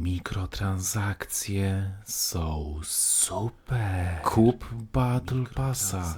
Mikrotransakcje są super. Kup Battle Passa.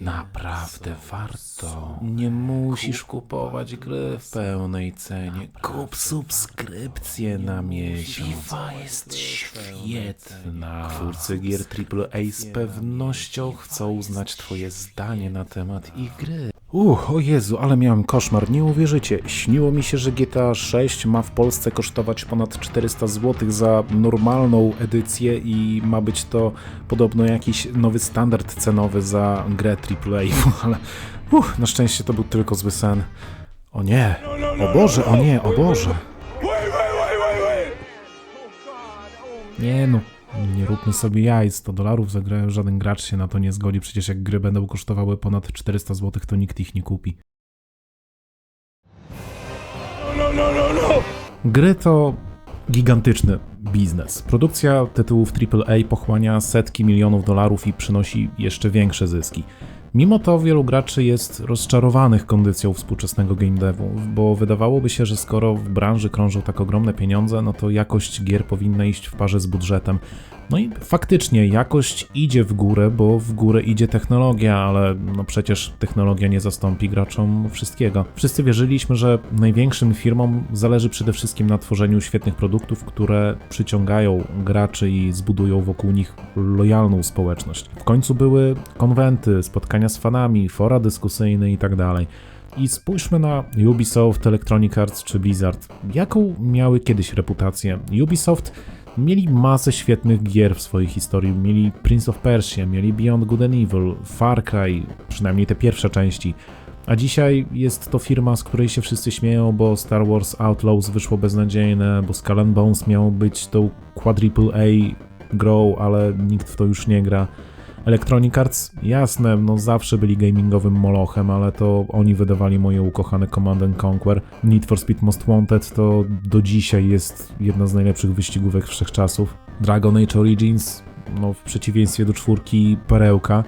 Naprawdę warto. Nie musisz kupować gry w pełnej cenie. Kup subskrypcję na miesiąc. FIFA jest świetna. Twórcy gier AAA z pewnością chcą znać Twoje zdanie na temat ich gry. Uch, o Jezu, ale miałem koszmar, nie uwierzycie. Śniło mi się, że GTA 6 ma w Polsce kosztować ponad 400 zł za normalną edycję i ma być to podobno jakiś nowy standard cenowy za grę AAA, ale uch, na szczęście to był tylko zły sen. O nie, o Boże, o nie, o Boże. Nie no, nie róbmy sobie jaj, 100 dolarów za grę, żaden gracz się na to nie zgodzi, przecież jak gry będą kosztowały ponad 400 zł, to nikt ich nie kupi. Gry to gigantyczny biznes. Produkcja tytułów AAA pochłania setki milionów dolarów i przynosi jeszcze większe zyski. Mimo to wielu graczy jest rozczarowanych kondycją współczesnego game devu, bo wydawałoby się, że skoro w branży krążą tak ogromne pieniądze, no to jakość gier powinna iść w parze z budżetem. No i faktycznie jakość idzie w górę, bo w górę idzie technologia, ale no przecież technologia nie zastąpi graczom wszystkiego. Wszyscy wierzyliśmy, że największym firmom zależy przede wszystkim na tworzeniu świetnych produktów, które przyciągają graczy i zbudują wokół nich lojalną społeczność. W końcu były konwenty, spotkania z fanami, fora dyskusyjne itd. I spójrzmy na Ubisoft, Electronic Arts czy Blizzard. Jaką miały kiedyś reputację? Ubisoft mieli masę świetnych gier w swojej historii. Mieli Prince of Persia, mieli Beyond Good and Evil, Far Cry, przynajmniej te pierwsze części. A dzisiaj jest to firma, z której się wszyscy śmieją, bo Star Wars Outlaws wyszło beznadziejne, bo Skull Bones miało być tą quadruple A grą, ale nikt w to już nie gra. Electronic Arts, jasne, no zawsze byli gamingowym molochem, ale to oni wydawali moje ukochane Command and Conquer. Need for Speed Most Wanted to do dzisiaj jest jedna z najlepszych wyścigówek wszechczasów. Dragon Age Origins, no w przeciwieństwie do czwórki, perełka.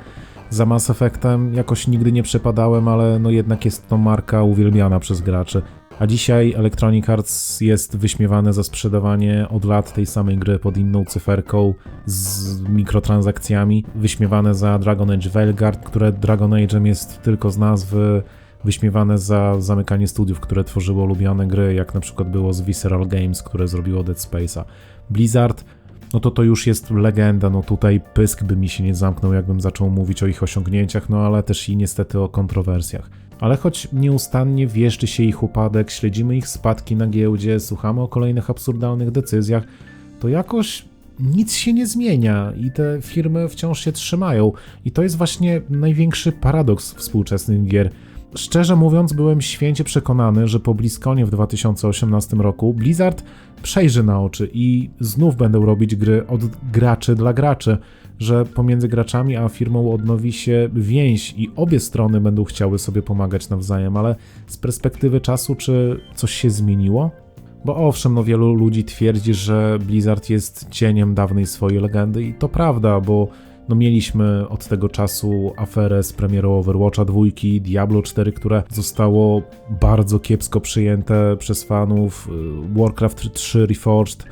Za Mass Effectem jakoś nigdy nie przepadałem, ale no jednak jest to marka uwielbiana przez graczy. A dzisiaj Electronic Arts jest wyśmiewane za sprzedawanie od lat tej samej gry pod inną cyferką z mikrotransakcjami, wyśmiewane za Dragon Age Veilguard, które Dragon Age'em jest tylko z nazwy, wyśmiewane za zamykanie studiów, które tworzyło ulubione gry, jak na przykład było z Visceral Games, które zrobiło Dead Space'a. Blizzard no to to już jest legenda, no tutaj pysk by mi się nie zamknął, jakbym zaczął mówić o ich osiągnięciach, no ale też i niestety o kontrowersjach. Ale choć nieustannie wierzczy się ich upadek, śledzimy ich spadki na giełdzie, słuchamy o kolejnych absurdalnych decyzjach, to jakoś nic się nie zmienia i te firmy wciąż się trzymają. I to jest właśnie największy paradoks współczesnych gier. Szczerze mówiąc, byłem święcie przekonany, że po Bliskonie w 2018 roku Blizzard przejrzy na oczy i znów będą robić gry od graczy dla graczy, że pomiędzy graczami a firmą odnowi się więź i obie strony będą chciały sobie pomagać nawzajem, ale z perspektywy czasu, czy coś się zmieniło? Bo owszem, no wielu ludzi twierdzi, że Blizzard jest cieniem dawnej swojej legendy i to prawda, bo no mieliśmy od tego czasu aferę z premierą Overwatcha 2, Diablo 4, które zostało bardzo kiepsko przyjęte przez fanów, y, Warcraft 3 Reforged,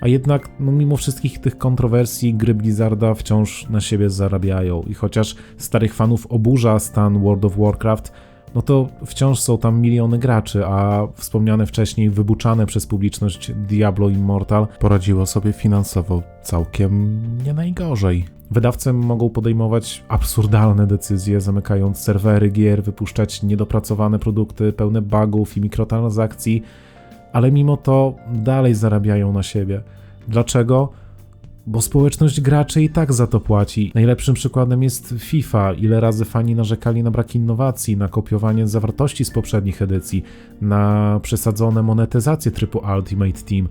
a jednak no mimo wszystkich tych kontrowersji gry Blizzarda wciąż na siebie zarabiają. I chociaż starych fanów oburza stan World of Warcraft, no to wciąż są tam miliony graczy, a wspomniane wcześniej wybuczane przez publiczność Diablo Immortal poradziło sobie finansowo całkiem nie najgorzej. Wydawcy mogą podejmować absurdalne decyzje, zamykając serwery gier, wypuszczać niedopracowane produkty pełne bugów i mikrotransakcji, ale mimo to dalej zarabiają na siebie. Dlaczego? Bo społeczność graczy i tak za to płaci. Najlepszym przykładem jest FIFA. Ile razy fani narzekali na brak innowacji, na kopiowanie zawartości z poprzednich edycji, na przesadzone monetyzacje trybu Ultimate Team.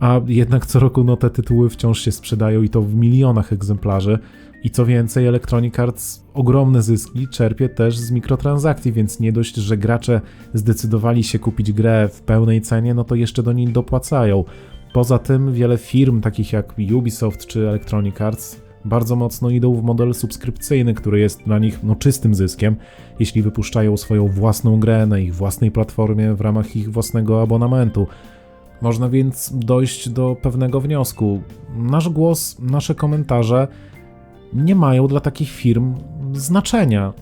A jednak co roku no, te tytuły wciąż się sprzedają i to w milionach egzemplarzy. I co więcej, Electronic Arts ogromne zyski czerpie też z mikrotransakcji, więc nie dość, że gracze zdecydowali się kupić grę w pełnej cenie, no to jeszcze do niej dopłacają. Poza tym wiele firm takich jak Ubisoft czy Electronic Arts bardzo mocno idą w model subskrypcyjny, który jest dla nich no, czystym zyskiem, jeśli wypuszczają swoją własną grę na ich własnej platformie w ramach ich własnego abonamentu. Można więc dojść do pewnego wniosku. Nasz głos, nasze komentarze nie mają dla takich firm znaczenia.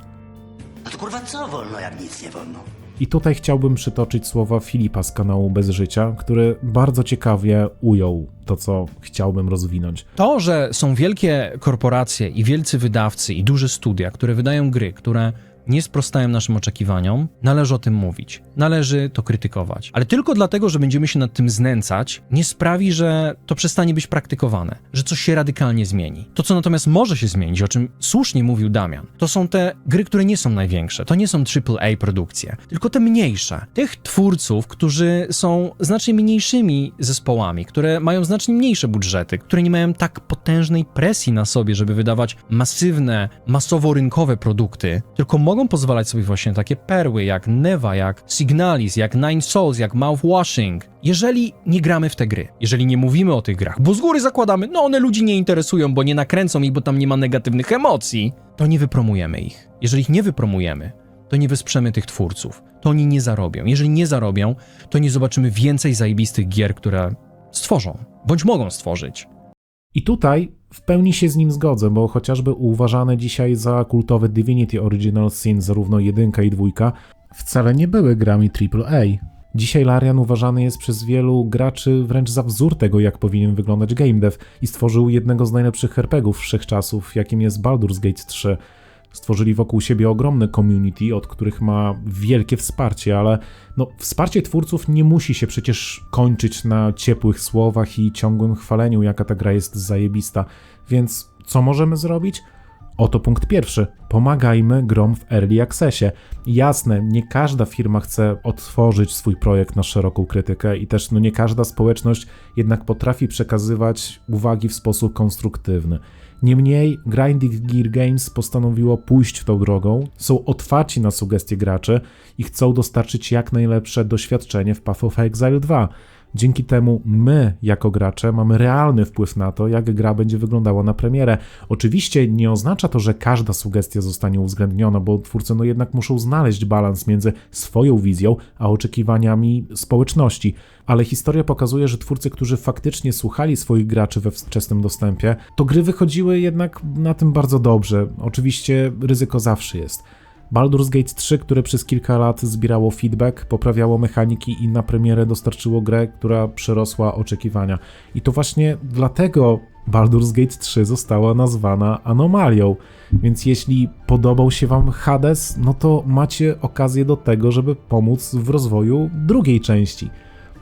No to kurwa co wolno, jak nic nie wolno? I tutaj chciałbym przytoczyć słowa Filipa z kanału Bez Życia, który bardzo ciekawie ujął to, co chciałbym rozwinąć. To, że są wielkie korporacje i wielcy wydawcy i duże studia, które wydają gry, które nie sprostają naszym oczekiwaniom, należy o tym mówić. Należy to krytykować. Ale tylko dlatego, że będziemy się nad tym znęcać, nie sprawi, że to przestanie być praktykowane, że coś się radykalnie zmieni. To, co natomiast może się zmienić, o czym słusznie mówił Damian, to są te gry, które nie są największe. To nie są AAA produkcje, tylko te mniejsze. Tych twórców, którzy są znacznie mniejszymi zespołami, które mają znacznie mniejsze budżety, które nie mają tak potężnej presji na sobie, żeby wydawać masywne, masowo-rynkowe produkty, tylko mogą pozwalać sobie właśnie takie perły jak Neva, jak Signalis, jak Nine Souls, jak Mouthwashing. Jeżeli nie gramy w te gry, jeżeli nie mówimy o tych grach, bo z góry zakładamy, no one ludzi nie interesują, bo nie nakręcą ich, bo tam nie ma negatywnych emocji, to nie wypromujemy ich. Jeżeli ich nie wypromujemy, to nie wesprzemy tych twórców. To oni nie zarobią. Jeżeli nie zarobią, to nie zobaczymy więcej zajebistych gier, które stworzą, bądź mogą stworzyć. I tutaj w pełni się z nim zgodzę, bo chociażby uważane dzisiaj za kultowe Divinity Original Sin, zarówno jedynka i dwójka, wcale nie były grami AAA. Dzisiaj Larian uważany jest przez wielu graczy wręcz za wzór tego, jak powinien wyglądać game dev i stworzył jednego z najlepszych herpegów wszechczasów, jakim jest Baldur's Gate 3. Stworzyli wokół siebie ogromne community, od których ma wielkie wsparcie, ale no, wsparcie twórców nie musi się przecież kończyć na ciepłych słowach i ciągłym chwaleniu, jaka ta gra jest zajebista. Więc co możemy zrobić? Oto punkt pierwszy. Pomagajmy grom w early accessie. Jasne, nie każda firma chce otworzyć swój projekt na szeroką krytykę i też no, nie każda społeczność jednak potrafi przekazywać uwagi w sposób konstruktywny. Niemniej Grinding Gear Games postanowiło pójść tą drogą, są otwarci na sugestie graczy i chcą dostarczyć jak najlepsze doświadczenie w Path of Exile 2. Dzięki temu my, jako gracze, mamy realny wpływ na to, jak gra będzie wyglądała na premierę. Oczywiście nie oznacza to, że każda sugestia zostanie uwzględniona, bo twórcy no jednak muszą znaleźć balans między swoją wizją a oczekiwaniami społeczności. Ale historia pokazuje, że twórcy, którzy faktycznie słuchali swoich graczy we wczesnym dostępie, to gry wychodziły jednak na tym bardzo dobrze. Oczywiście ryzyko zawsze jest. Baldur's Gate 3, które przez kilka lat zbierało feedback, poprawiało mechaniki i na premierę dostarczyło grę, która przerosła oczekiwania. I to właśnie dlatego Baldur's Gate 3 została nazwana anomalią. Więc jeśli podobał się Wam Hades, no to macie okazję do tego, żeby pomóc w rozwoju drugiej części.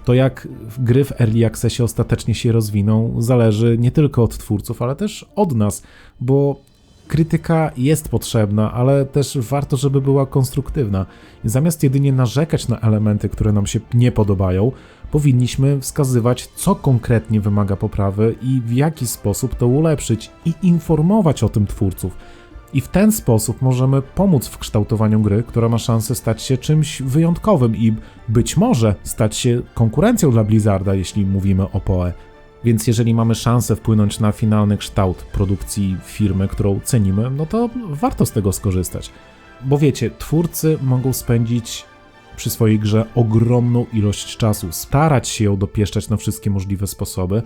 To jak gry w Early Accessie ostatecznie się rozwiną, zależy nie tylko od twórców, ale też od nas, bo krytyka jest potrzebna, ale też warto, żeby była konstruktywna. Zamiast jedynie narzekać na elementy, które nam się nie podobają, powinniśmy wskazywać, co konkretnie wymaga poprawy i w jaki sposób to ulepszyć, i informować o tym twórców. I w ten sposób możemy pomóc w kształtowaniu gry, która ma szansę stać się czymś wyjątkowym i być może stać się konkurencją dla Blizzarda, jeśli mówimy o PoE. Więc jeżeli mamy szansę wpłynąć na finalny kształt produkcji firmy, którą cenimy, no to warto z tego skorzystać. Bo wiecie, twórcy mogą spędzić przy swojej grze ogromną ilość czasu, starać się ją dopieszczać na wszystkie możliwe sposoby,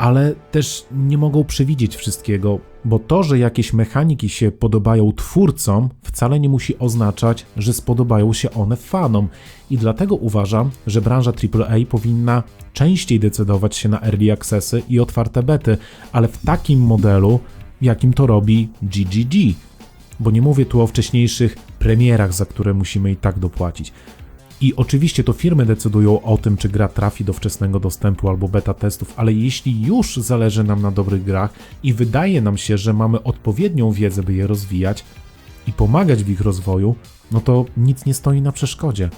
ale też nie mogą przewidzieć wszystkiego, bo to, że jakieś mechaniki się podobają twórcom, wcale nie musi oznaczać, że spodobają się one fanom. I dlatego uważam, że branża AAA powinna częściej decydować się na early accessy i otwarte bety, ale w takim modelu, jakim to robi GGG. Bo nie mówię tu o wcześniejszych premierach, za które musimy i tak dopłacić. I oczywiście to firmy decydują o tym, czy gra trafi do wczesnego dostępu albo beta testów, ale jeśli już zależy nam na dobrych grach i wydaje nam się, że mamy odpowiednią wiedzę, by je rozwijać i pomagać w ich rozwoju, no to nic nie stoi na przeszkodzie.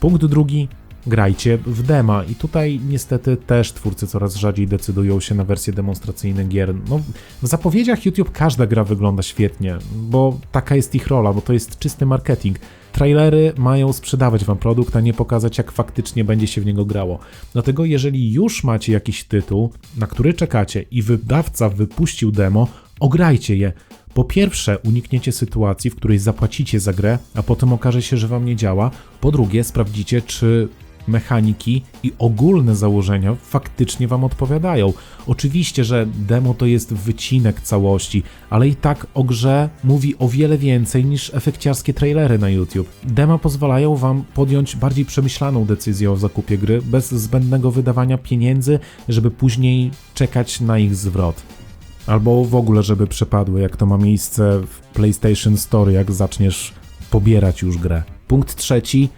Punkt drugi. Grajcie w dema i tutaj niestety też twórcy coraz rzadziej decydują się na wersje demonstracyjne gier. No, w zapowiedziach YouTube każda gra wygląda świetnie, bo taka jest ich rola, bo to jest czysty marketing. Trailery mają sprzedawać wam produkt, a nie pokazać, jak faktycznie będzie się w niego grało. Dlatego, jeżeli już macie jakiś tytuł, na który czekacie i wydawca wypuścił demo, ograjcie je. Po pierwsze, unikniecie sytuacji, w której zapłacicie za grę, a potem okaże się, że wam nie działa. Po drugie, sprawdzicie, czy mechaniki i ogólne założenia faktycznie Wam odpowiadają. Oczywiście, że demo to jest wycinek całości, ale i tak o grze mówi o wiele więcej niż efekciarskie trailery na YouTube. Dema pozwalają Wam podjąć bardziej przemyślaną decyzję o zakupie gry, bez zbędnego wydawania pieniędzy, żeby później czekać na ich zwrot. Albo w ogóle, żeby przepadły, jak to ma miejsce w PlayStation Store, jak zaczniesz pobierać już grę. Punkt trzeci.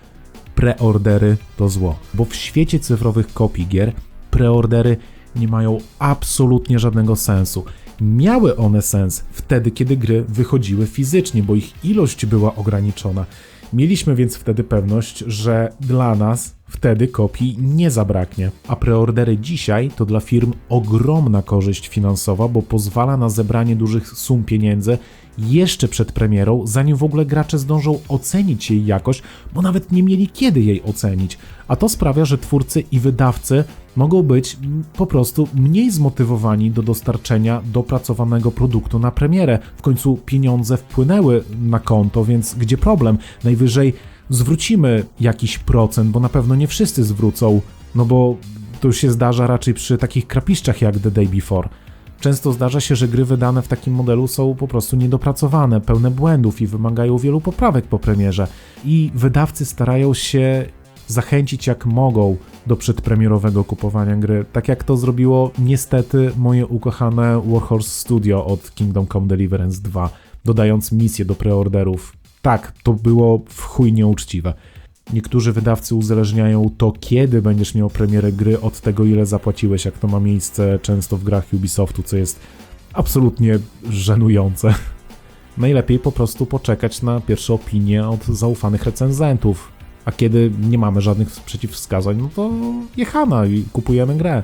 Preordery to zło. Bo w świecie cyfrowych kopii gier preordery nie mają absolutnie żadnego sensu. Miały one sens wtedy, kiedy gry wychodziły fizycznie, bo ich ilość była ograniczona. Mieliśmy więc wtedy pewność, że dla nas wtedy kopii nie zabraknie. A preordery dzisiaj to dla firm ogromna korzyść finansowa, bo pozwala na zebranie dużych sum pieniędzy jeszcze przed premierą, zanim w ogóle gracze zdążą ocenić jej jakość, bo nawet nie mieli kiedy jej ocenić. A to sprawia, że twórcy i wydawcy mogą być po prostu mniej zmotywowani do dostarczenia dopracowanego produktu na premierę. W końcu pieniądze wpłynęły na konto, więc gdzie problem? Najwyżej zwrócimy jakiś procent, bo na pewno nie wszyscy zwrócą, no bo to się zdarza raczej przy takich krapiszczach jak The Day Before. Często zdarza się, że gry wydane w takim modelu są po prostu niedopracowane, pełne błędów i wymagają wielu poprawek po premierze. I wydawcy starają się zachęcić jak mogą do przedpremierowego kupowania gry, tak jak to zrobiło niestety moje ukochane Warhorse Studio od Kingdom Come Deliverance 2, dodając misję do preorderów. Tak, to było w chuj nieuczciwe. Niektórzy wydawcy uzależniają to, kiedy będziesz miał premierę gry, od tego, ile zapłaciłeś, jak to ma miejsce często w grach Ubisoftu, co jest absolutnie żenujące. Najlepiej po prostu poczekać na pierwsze opinie od zaufanych recenzentów. A kiedy nie mamy żadnych przeciwwskazań, no to jechana i kupujemy grę.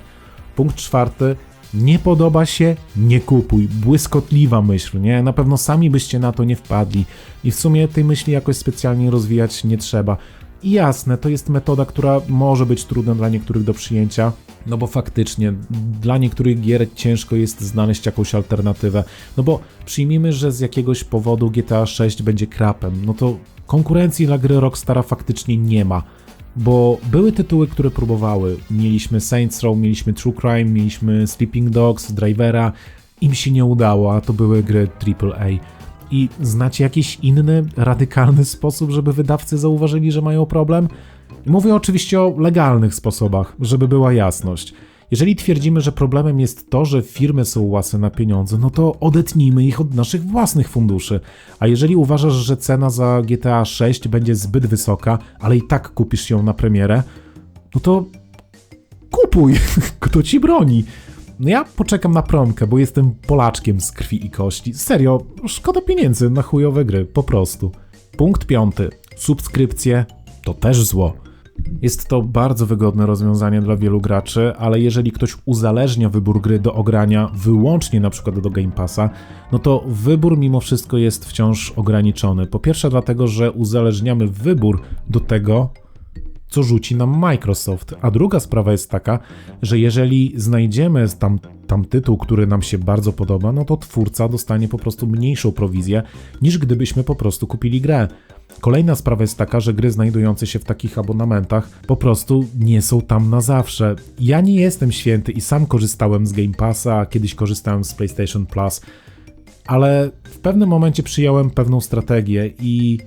Punkt czwarty. Nie podoba się, nie kupuj. Błyskotliwa myśl, nie? Na pewno sami byście na to nie wpadli. I w sumie tej myśli jakoś specjalnie rozwijać nie trzeba. I jasne, to jest metoda, która może być trudna dla niektórych do przyjęcia, no bo faktycznie dla niektórych gier ciężko jest znaleźć jakąś alternatywę. No bo przyjmijmy, że z jakiegoś powodu GTA 6 będzie krapem, no to konkurencji dla gry Rockstara faktycznie nie ma. Bo były tytuły, które próbowały. Mieliśmy Saints Row, mieliśmy True Crime, mieliśmy Sleeping Dogs, Drivera. Im się nie udało, a to były gry AAA. I znacie jakiś inny, radykalny sposób, żeby wydawcy zauważyli, że mają problem? Mówię oczywiście o legalnych sposobach, żeby była jasność. Jeżeli twierdzimy, że problemem jest to, że firmy są łasy na pieniądze, no to odetnijmy ich od naszych własnych funduszy. A jeżeli uważasz, że cena za GTA 6 będzie zbyt wysoka, ale i tak kupisz ją na premierę, no to kupuj, kto ci broni. No ja poczekam na promkę, bo jestem Polaczkiem z krwi i kości. Serio, szkoda pieniędzy na chujowe gry, po prostu. Punkt piąty. Subskrypcje to też zło. Jest to bardzo wygodne rozwiązanie dla wielu graczy, ale jeżeli ktoś uzależnia wybór gry do ogrania wyłącznie na przykład do Game Passa, no to wybór mimo wszystko jest wciąż ograniczony. Po pierwsze dlatego, że uzależniamy wybór do tego, co rzuci nam Microsoft. A druga sprawa jest taka, że jeżeli znajdziemy tam, tam tytuł, który nam się bardzo podoba, no to twórca dostanie po prostu mniejszą prowizję, niż gdybyśmy po prostu kupili grę. Kolejna sprawa jest taka, że gry znajdujące się w takich abonamentach po prostu nie są tam na zawsze. Ja nie jestem święty i sam korzystałem z Game Passa, kiedyś korzystałem z PlayStation Plus, ale w pewnym momencie przyjąłem pewną strategię i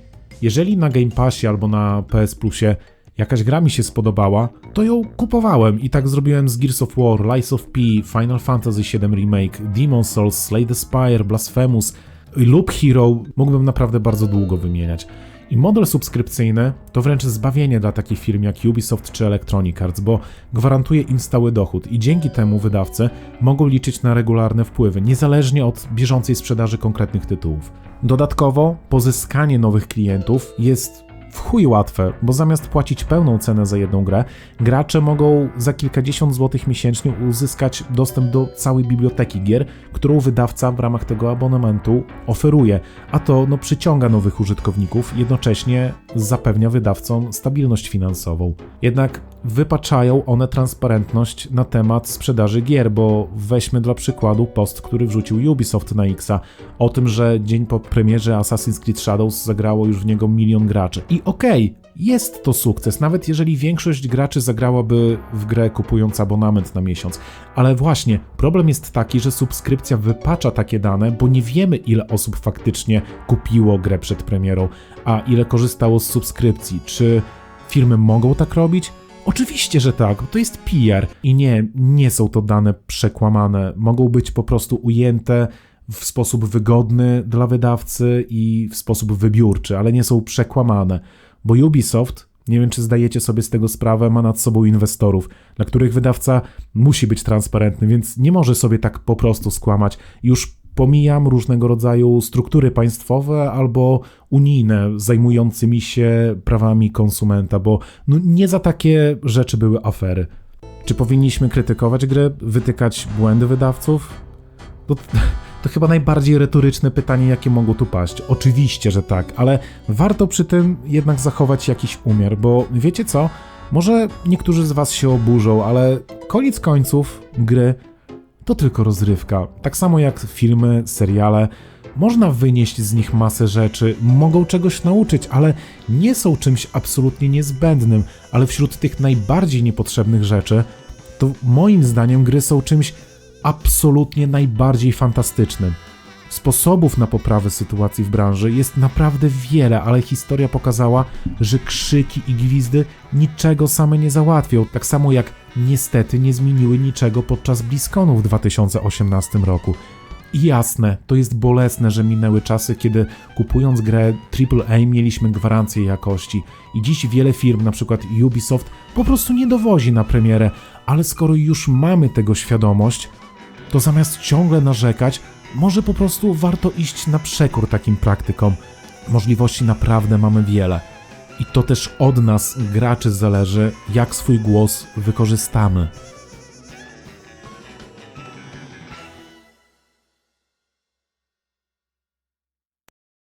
jeżeli na Game Passie albo na PS Plusie jakaś gra mi się spodobała, to ją kupowałem i tak zrobiłem z Gears of War, Lies of P, Final Fantasy VII Remake, Demon's Souls, Slay the Spire, Blasphemous, Loop Hero, mógłbym naprawdę bardzo długo wymieniać. I model subskrypcyjny to wręcz zbawienie dla takich firm jak Ubisoft czy Electronic Arts, bo gwarantuje im stały dochód i dzięki temu wydawcy mogą liczyć na regularne wpływy, niezależnie od bieżącej sprzedaży konkretnych tytułów. Dodatkowo pozyskanie nowych klientów jest w chuj łatwe, bo zamiast płacić pełną cenę za jedną grę, gracze mogą za kilkadziesiąt złotych miesięcznie uzyskać dostęp do całej biblioteki gier, którą wydawca w ramach tego abonamentu oferuje, a to no, przyciąga nowych użytkowników, jednocześnie zapewnia wydawcom stabilność finansową. Jednak wypaczają one transparentność na temat sprzedaży gier, bo weźmy dla przykładu post, który wrzucił Ubisoft na Xa o tym, że dzień po premierze Assassin's Creed Shadows zagrało już w niego milion graczy. I okej, okay, jest to sukces, nawet jeżeli większość graczy zagrałaby w grę kupując abonament na miesiąc. Ale właśnie, problem jest taki, że subskrypcja wypacza takie dane, bo nie wiemy ile osób faktycznie kupiło grę przed premierą, a ile korzystało z subskrypcji. Czy firmy mogą tak robić? Oczywiście, że tak, to jest PR i nie, nie są to dane przekłamane. Mogą być po prostu ujęte w sposób wygodny dla wydawcy i w sposób wybiórczy, ale nie są przekłamane, bo Ubisoft, nie wiem czy zdajecie sobie z tego sprawę, ma nad sobą inwestorów, dla których wydawca musi być transparentny, więc nie może sobie tak po prostu skłamać. Już pomijam różnego rodzaju struktury państwowe albo unijne zajmującymi się prawami konsumenta, bo no nie za takie rzeczy były afery. Czy powinniśmy krytykować grę, wytykać błędy wydawców? To, to chyba najbardziej retoryczne pytanie, jakie mogło tu paść. Oczywiście, że tak, ale warto przy tym jednak zachować jakiś umiar, bo wiecie co? Może niektórzy z Was się oburzą, ale koniec końców gry to tylko rozrywka. Tak samo jak filmy, seriale. Można wynieść z nich masę rzeczy, mogą czegoś nauczyć, ale nie są czymś absolutnie niezbędnym. Ale wśród tych najbardziej niepotrzebnych rzeczy, to moim zdaniem gry są czymś absolutnie najbardziej fantastycznym. Sposobów na poprawę sytuacji w branży jest naprawdę wiele, ale historia pokazała, że krzyki i gwizdy niczego same nie załatwią, tak samo jak niestety nie zmieniły niczego podczas BlizzConu w 2018 roku. I jasne, to jest bolesne, że minęły czasy, kiedy kupując grę AAA mieliśmy gwarancję jakości i dziś wiele firm, przykład Ubisoft, po prostu nie dowozi na premierę, ale skoro już mamy tego świadomość, to zamiast ciągle narzekać, może po prostu warto iść na przekór takim praktykom. Możliwości naprawdę mamy wiele. I to też od nas, graczy, zależy, jak swój głos wykorzystamy.